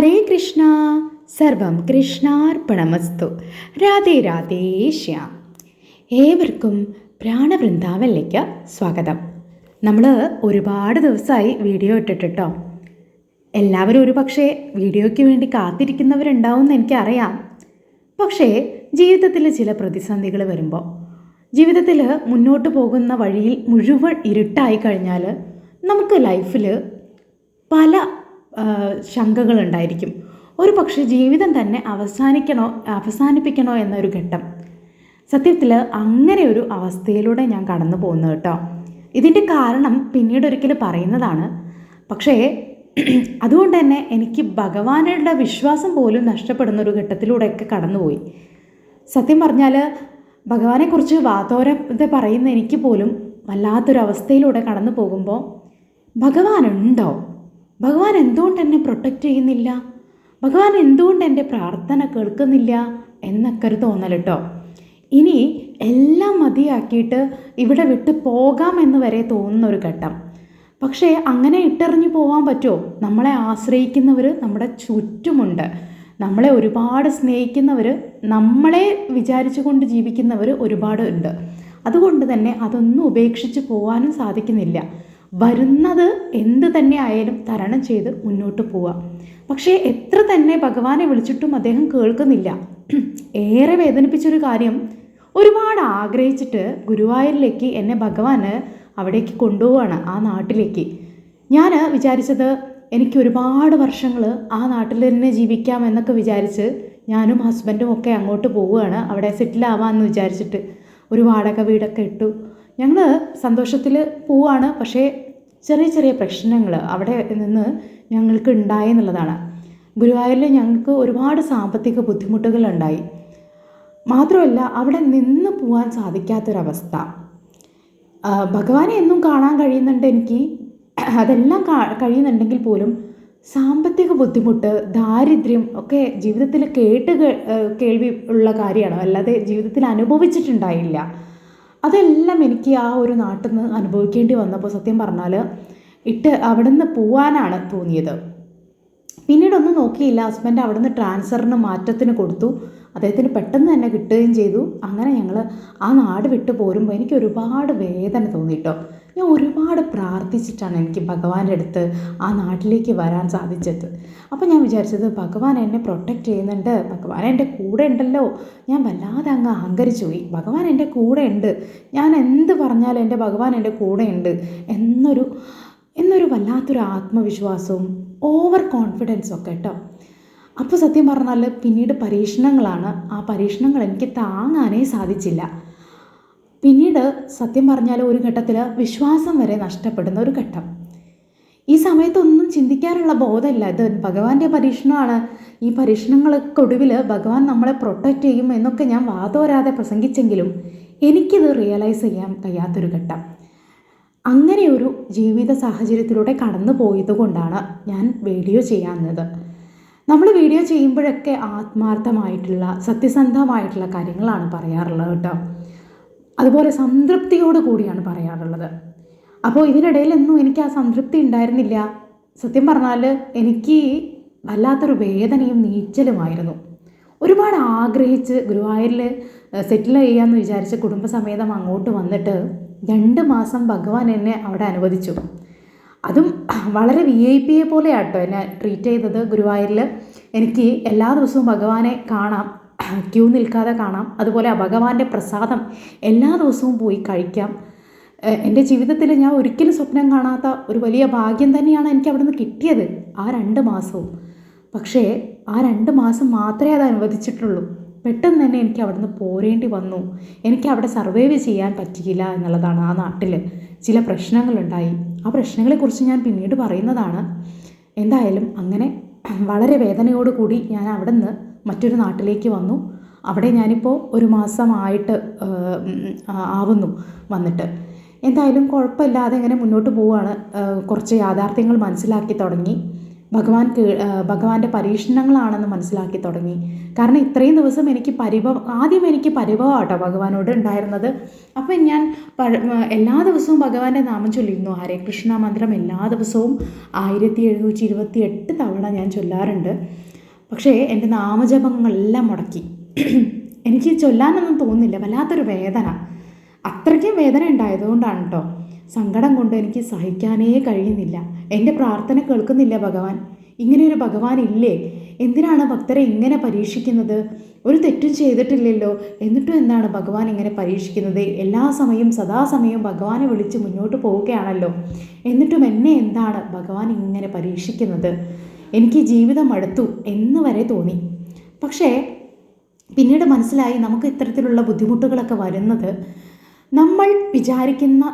ഹരേ കൃഷ്ണ. സർവം കൃഷ്ണാർപ്പണമസ്തു. രാധേ രാധേ ശ്യാം. ഏവർക്കും പ്രാണവൃന്ദാവനിലേക്ക് സ്വാഗതം. നമ്മൾ ഒരുപാട് ദിവസമായി വീഡിയോ ഇട്ടിട്ടോ എല്ലാവരും ഒരു പക്ഷേ വീഡിയോയ്ക്ക് വേണ്ടി കാത്തിരിക്കുന്നവരുണ്ടാവും എന്ന് എനിക്കറിയാം. പക്ഷേ ജീവിതത്തിൽ ചില പ്രതിസന്ധികൾ വരുമ്പോൾ ജീവിതത്തിൽ മുന്നോട്ട് പോകുന്ന വഴിയിൽ മുഴുവൻ ഇരുട്ടായി കഴിഞ്ഞാൽ നമുക്ക് ലൈഫിൽ പല ശങ്കകളുണ്ടായിരിക്കും. ഒരു പക്ഷേ ജീവിതം തന്നെ അവസാനിക്കണോ അവസാനിപ്പിക്കണോ എന്നൊരു ഘട്ടം. സത്യത്തിൽ അങ്ങനെ ഒരു അവസ്ഥയിലൂടെ ഞാൻ കടന്നു പോകുന്നു കേട്ടോ. ഇതിന്റെ കാരണം പിന്നീട് ഒരിക്കൽ പറയുന്നതാണ്. പക്ഷേ അതുകൊണ്ട് തന്നെ എനിക്ക് ഭഗവാനുടെ വിശ്വാസം പോലും നഷ്ടപ്പെടുന്ന ഒരു ഘട്ടത്തിലൂടെയൊക്കെ കടന്നുപോയി. സത്യം പറഞ്ഞാൽ ഭഗവാനെക്കുറിച്ച് വാതോരത്തെ പറയുന്ന എനിക്ക് പോലും വല്ലാത്തൊരവസ്ഥയിലൂടെ കടന്നു പോകുമ്പോൾ ഭഗവാനുണ്ടോ? ഭഗവാൻ എന്തുകൊണ്ട് എന്നെ പ്രൊട്ടക്റ്റ് ചെയ്യുന്നില്ല? ഭഗവാൻ എന്തുകൊണ്ട് എന്റെ പ്രാർത്ഥന കേൾക്കുന്നില്ല എന്നൊക്കെ ഒരു തോന്നൽ കേട്ടോ ഇനി എല്ലാം മതിയാക്കിയിട്ട് ഇവിടെ വിട്ട് പോകാമെന്ന് വരെ തോന്നുന്ന ഒരു ഘട്ടം. പക്ഷേ അങ്ങനെ ഇട്ടെറിഞ്ഞു പോകാൻ പറ്റുമോ നമ്മളെ ആശ്രയിക്കുന്നവർ നമ്മുടെ ചുറ്റുമുണ്ട്. നമ്മളെ ഒരുപാട് സ്നേഹിക്കുന്നവർ നമ്മളെ വിചാരിച്ചു കൊണ്ട് ജീവിക്കുന്നവർ ഒരുപാട് ഉണ്ട്. അതുകൊണ്ട് തന്നെ അതൊന്നും ഉപേക്ഷിച്ച് പോകാനും സാധിക്കുന്നില്ല. വരുന്നത് എന്ത് തന്നെ ആയാലും തരണം ചെയ്ത് മുന്നോട്ട് പോവുക പക്ഷേ എത്ര തന്നെ ഭഗവാനെ വിളിച്ചിട്ടും അദ്ദേഹം കേൾക്കുന്നില്ല. ഏറെ വേദനിപ്പിച്ചൊരു കാര്യം ഒരുപാട് ആഗ്രഹിച്ചിട്ട് ഗുരുവായൂരിലേക്ക് എന്നെ ഭഗവാന് അവിടേക്ക് കൊണ്ടുപോവാണ് ആ നാട്ടിലേക്ക്. ഞാൻ വിചാരിച്ചത് എനിക്ക് ഒരുപാട് വർഷങ്ങൾ ആ നാട്ടിൽ തന്നെ ജീവിക്കാം എന്നൊക്കെ വിചാരിച്ച് ഞാനും ഹസ്ബൻഡും ഒക്കെ അങ്ങോട്ട് പോവുകയാണ് അവിടെ സെറ്റിൽ ആവാമെന്ന് വിചാരിച്ചിട്ട്. ഒരു വാടക വീടൊക്കെ ഇട്ടു. ഞങ്ങൾ സന്തോഷത്തിൽ പോവാണ്. പക്ഷേ ചെറിയ ചെറിയ പ്രശ്നങ്ങൾ അവിടെ നിന്ന് ഞങ്ങൾക്ക് ഉണ്ടായി എന്നുള്ളതാണ്. ഗുരുവായൂരിൽ ഞങ്ങൾക്ക് ഒരുപാട് സാമ്പത്തിക ബുദ്ധിമുട്ടുകൾ ഉണ്ടായി മാത്രമല്ല അവിടെ നിന്ന് പോകാൻ സാധിക്കാത്തൊരവസ്ഥ. ഭഗവാനെ എന്നും കാണാൻ കഴിയുന്നുണ്ട് എനിക്ക്. അതെല്ലാം കഴിയുന്നുണ്ടെങ്കിൽ പോലും സാമ്പത്തിക ബുദ്ധിമുട്ട് ദാരിദ്ര്യം ഒക്കെ ജീവിതത്തിൽ കേട്ട് കേൾവി ഉള്ള കാര്യമാണ്. അല്ലാതെ ജീവിതത്തിൽ അനുഭവിച്ചിട്ടുണ്ടായില്ല. അതെല്ലാം എനിക്ക് ആ ഒരു നാട്ടിൽ നിന്ന് അനുഭവിക്കേണ്ടി വന്നപ്പോൾ സത്യം പറഞ്ഞാൽ ഇട്ട് അവിടെ നിന്ന് പോവാനാണ് തോന്നിയത്. പിന്നീടൊന്നും നോക്കിയില്ല. ഹസ്ബൻഡ് അവിടെ നിന്ന് ട്രാൻസ്ഫറിന് മാറ്റത്തിന് കൊടുത്തു. അദ്ദേഹത്തിന് പെട്ടെന്ന് തന്നെ കിട്ടുകയും ചെയ്തു. അങ്ങനെ ഞങ്ങൾ ആ നാട് വിട്ടു പോരുമ്പോൾ എനിക്ക് ഒരുപാട് വേദന തോന്നിട്ടോ. ഞാൻ ഒരുപാട് പ്രാർത്ഥിച്ചിട്ടാണ് എനിക്ക് ഭഗവാന്റെ അടുത്ത് ആ നാട്ടിലേക്ക് വരാൻ സാധിച്ചത്. അപ്പോൾ ഞാൻ വിചാരിച്ചത് ഭഗവാൻ എന്നെ പ്രൊട്ടക്റ്റ് ചെയ്യുന്നുണ്ട്. ഭഗവാൻ എന്റെ കൂടെ ഉണ്ടല്ലോ. ഞാൻ വല്ലാതെ അങ്ങ് അഹങ്കരിച്ചു പോയി. ഭഗവാൻ എന്റെ കൂടെ ഉണ്ട്. ഞാൻ എന്ത് പറഞ്ഞാലും എന്റെ ഭഗവാൻ എന്റെ കൂടെ ഉണ്ട് എന്നൊരു എന്നൊരു വല്ലാത്തൊരു ആത്മവിശ്വാസവും ഓവർ കോൺഫിഡൻസും ഒക്കെ കേട്ടോ. അപ്പോൾ സത്യം പറഞ്ഞാൽ പിന്നീട് പരീക്ഷണങ്ങളാണ്. ആ പരീക്ഷണങ്ങൾ എനിക്ക് താങ്ങാനേ സാധിച്ചില്ല. പിന്നീട് സത്യം പറഞ്ഞാൽ ഒരു ഘട്ടത്തിൽ വിശ്വാസം വരെ നഷ്ടപ്പെടുന്ന ഒരു ഘട്ടം. ഈ സമയത്തൊന്നും ചിന്തിക്കാനുള്ള ബോധമില്ല. ഇത് ഭഗവാന്റെ പരീക്ഷണമാണ്. ഈ പരീക്ഷണങ്ങൾക്കൊടുവിൽ ഭഗവാൻ നമ്മളെ പ്രൊട്ടക്റ്റ് ചെയ്യും എന്നൊക്കെ ഞാൻ വാതോരാതെ പ്രസംഗിച്ചെങ്കിലും എനിക്കിത് റിയലൈസ് ചെയ്യാൻ കഴിയാത്തൊരു ഘട്ടം. അങ്ങനെ ഒരു ജീവിത സാഹചര്യത്തിലൂടെ കടന്നു പോയതുകൊണ്ടാണ് ഞാൻ വീഡിയോ ചെയ്യാവുന്നത് നമ്മൾ വീഡിയോ ചെയ്യുമ്പോഴൊക്കെ ആത്മാർത്ഥമായിട്ടുള്ള സത്യസന്ധമായിട്ടുള്ള കാര്യങ്ങളാണ് പറയാറുള്ളത് കേട്ടോ. അതുപോലെ സംതൃപ്തിയോട് കൂടിയാണ് പറയാറുള്ളത്. അപ്പോൾ ഇതിനിടയിലൊന്നും എനിക്ക് ആ സംതൃപ്തി ഉണ്ടായിരുന്നില്ല. സത്യം പറഞ്ഞാൽ എനിക്ക് വല്ലാത്തൊരു വേദനയും നീച്ചലുമായിരുന്നു. ഒരുപാട് ആഗ്രഹിച്ച് ഗുരുവായൂരിൽ സെറ്റിൽ ചെയ്യാമെന്ന് വിചാരിച്ച് കുടുംബസമേതം അങ്ങോട്ട് വന്നിട്ട് രണ്ട് മാസം ഭഗവാൻ എന്നെ അവിടെ അനുവദിച്ചു. അതും വളരെ വി ഐ പിയെ പോലെയാട്ടോ എന്നെ ട്രീറ്റ് ചെയ്തത് ഗുരുവായൂരിൽ എനിക്ക് എല്ലാ ദിവസവും ഭഗവാനെ കാണാം ക്യൂ നിൽക്കാതെ കാണാം. അതുപോലെ ആ ഭഗവാന്റെ പ്രസാദം എല്ലാ ദിവസവും പോയി കഴിക്കാം. എന്റെ ജീവിതത്തിൽ ഞാൻ ഒരിക്കലും സ്വപ്നം കാണാത്ത ഒരു വലിയ ഭാഗ്യം തന്നെയാണ് എനിക്ക് അവിടെ നിന്ന് കിട്ടിയത് ആ രണ്ട് മാസവും. പക്ഷേ ആ രണ്ട് മാസം മാത്രമേ അത് അനുവദിച്ചിട്ടുള്ളൂ പെട്ടെന്ന് തന്നെ എനിക്ക് അവിടുന്ന് പോരേണ്ടി വന്നു. എനിക്ക് അവിടെ സർവൈവ് ചെയ്യാൻ പറ്റിയില്ല എന്നുള്ളതാണ് ആ നാട്ടിൽ ചില പ്രശ്നങ്ങളുണ്ടായി. ആ പ്രശ്നങ്ങളെക്കുറിച്ച് ഞാൻ പിന്നീട് പറയുന്നതാണ്. എന്തായാലും അങ്ങനെ വളരെ വേദനയോട് കൂടി ഞാൻ അവിടെ നിന്ന് മറ്റൊരു നാട്ടിലേക്ക് വന്നു. അവിടെ ഞാനിപ്പോൾ ഒരു മാസമായിട്ട് ആവുന്നു വന്നിട്ട്. എന്തായാലും കുഴപ്പമില്ലാതെ ഇങ്ങനെ മുന്നോട്ട് പോവുകയാണ് കുറച്ച് യാഥാർത്ഥ്യങ്ങൾ മനസ്സിലാക്കി തുടങ്ങി. ഭഗവാൻ ഭഗവാന്റെ പരീക്ഷണങ്ങളാണെന്ന് മനസ്സിലാക്കി തുടങ്ങി. കാരണം ഇത്രയും ദിവസം എനിക്ക് പരിഭവം ആദ്യം എനിക്ക് പരിഭവമാട്ടോ ഭഗവാനോട് ഉണ്ടായിരുന്നത്. അപ്പം ഞാൻ എല്ലാ ദിവസവും ഭഗവാന്റെ നാമം ചൊല്ലിയിരുന്നു. ഹരേ കൃഷ്ണ മന്ത്രം എല്ലാ ദിവസവും ആയിരത്തി എഴുന്നൂറ്റി ഇരുപത്തി എട്ട് തവണ ഞാൻ ചൊല്ലാറുണ്ട്. പക്ഷേ എന്റെ നാമജപങ്ങളെല്ലാം മുടക്കി. എനിക്ക് ചൊല്ലാനൊന്നും തോന്നുന്നില്ല. വല്ലാത്തൊരു വേദന. അത്രയ്ക്കും വേദന ഉണ്ടായതുകൊണ്ടാണ് കേട്ടോ സങ്കടം കൊണ്ട് എനിക്ക് സഹിക്കാനേ കഴിയുന്നില്ല. എന്റെ പ്രാർത്ഥന കേൾക്കുന്നില്ല ഭഗവാൻ. ഇങ്ങനെയൊരു ഭഗവാൻ ഇല്ലേ? എന്തിനാണ് ഭക്തരെ ഇങ്ങനെ പരീക്ഷിക്കുന്നത്? ഒരു തെറ്റും ചെയ്തിട്ടില്ലല്ലോ. എന്നിട്ടും എന്താണ് ഭഗവാൻ ഇങ്ങനെ പരീക്ഷിക്കുന്നത്? എല്ലാ സമയവും സദാസമയവും ഭഗവാനെ വിളിച്ച് മുന്നോട്ട് പോവുകയാണല്ലോ. എന്നിട്ടും എന്നെ എന്താണ് ഭഗവാൻ ഇങ്ങനെ പരീക്ഷിക്കുന്നത്? എനിക്ക് ജീവിതം അടുത്തു എന്ന് വരെ തോന്നി. പക്ഷേ പിന്നീട് മനസ്സിലായി നമുക്ക് ഇത്തരത്തിലുള്ള ബുദ്ധിമുട്ടുകളൊക്കെ വരുന്നത് നമ്മൾ വിചാരിക്കുന്ന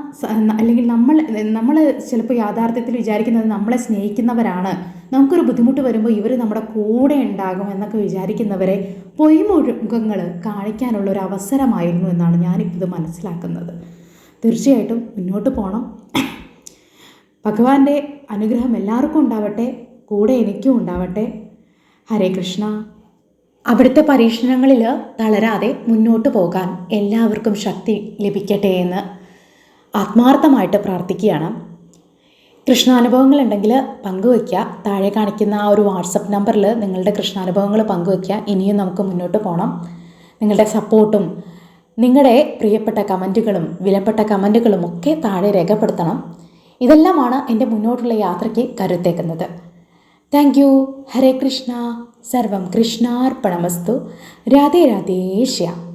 അല്ലെങ്കിൽ നമ്മൾ നമ്മൾ ചിലപ്പോൾ യാഥാർത്ഥ്യത്തിൽ വിചാരിക്കുന്നത് നമ്മളെ സ്നേഹിക്കുന്നവരാണ്. നമുക്കൊരു ബുദ്ധിമുട്ട് വരുമ്പോൾ ഇവർ നമ്മുടെ കൂടെ ഉണ്ടാകും എന്നൊക്കെ വിചാരിക്കുന്നവരെ പൊയ്മുഖങ്ങൾ കാണിക്കാനുള്ള ഒരു അവസരമായിരുന്നു എന്നാണ് ഞാനിപ്പോൾ ഇത് മനസ്സിലാക്കുന്നത്. തീർച്ചയായിട്ടും മുന്നോട്ട് പോകണം ഭഗവാന്റെ അനുഗ്രഹം എല്ലാവർക്കും ഉണ്ടാവട്ടെ കൂടെ എനിക്കും ഉണ്ടാവട്ടെ. ഹരേ കൃഷ്ണ. അവിടുത്തെ പരീക്ഷണങ്ങളിൽ തളരാതെ മുന്നോട്ട് പോകാൻ എല്ലാവർക്കും ശക്തി ലഭിക്കട്ടെ എന്ന് ആത്മാർത്ഥമായിട്ട് പ്രാർത്ഥിക്കുകയാണ്. കൃഷ്ണാനുഭവങ്ങൾ ഉണ്ടെങ്കിൽ പങ്കുവയ്ക്കുക. താഴെ കാണിക്കുന്ന ആ ഒരു വാട്സപ്പ് നമ്പറിൽ നിങ്ങളുടെ കൃഷ്ണാനുഭവങ്ങൾ പങ്കുവയ്ക്കുക. ഇനിയും നമുക്ക് മുന്നോട്ട് പോകണം നിങ്ങളുടെ സപ്പോർട്ടും നിങ്ങളുടെ പ്രിയപ്പെട്ട കമന്റുകളും വിലപ്പെട്ട കമന്റുകളും ഒക്കെ താഴെ രേഖപ്പെടുത്തണം. ഇതെല്ലാമാണ് എന്റെ മുന്നോട്ടുള്ള യാത്രയ്ക്ക് കരുത്തേക്കുന്നത്. Thank you. ഹരേ കൃഷ്ണ. സർവം കൃഷ്ണാർപ്പണമസ്തു. രാധേ രാധേ ശ്യാം.